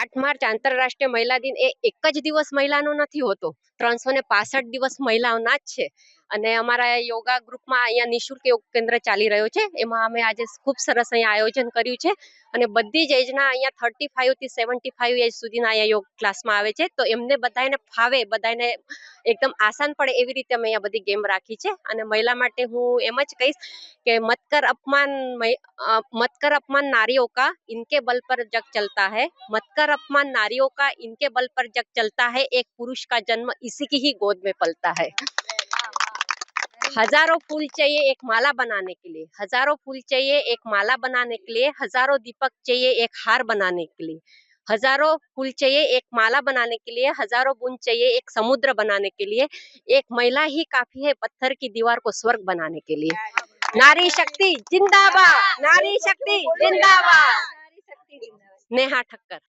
આઠ માર્ચ આંતરરાષ્ટ્રીય મહિલા દિન એ એક જ દિવસ મહિલાનો નથી હોતો 365 દિવસ મહિલાનાજ છે અને અમારા યોગા ગ્રુપમાં અહીંયા નિશુલ્ક કેન્દ્ર ચાલી રહ્યો છે એમાં અમે આજે ખૂબ સરસ આયોજન કર્યું છે અને બધી યજણા અહીંયા 35 થી 75 એજ સુધીના યોગ ક્લાસમાં આવે છે તો એમણે બધાયને ફાવે બધાયને એકદમ આસાન પડે એવી રીતે અમે અહીંયા બધી ગેમ રાખી છે અને મહિલા માટે હું એમ જ કહી કે મતકર અપમાન મતકર અપમાન નારીઓ કા इनके बल पर जग चलता है મતકર અપમાન નારીઓ કા इनके बल पर जग चलता है एक पुरुष का जन्म इसी की ही गोद में पलता है हजारों फूल चाहिए एक माला बनाने के लिए हजारों फूल चाहिए एक माला बनाने के लिए हजारों दीपक चाहिए एक हार बनाने के लिए हजारों फूल चाहिए एक माला बनाने के लिए हजारों बुन चाहिए एक समुद्र बनाने के लिए एक महिला ही काफी है पत्थर की दीवार को स्वर्ग बनाने के लिए नारी शक्ति जिंदाबाद नारी शक्ति जिंदाबाद नेहा ठक्कर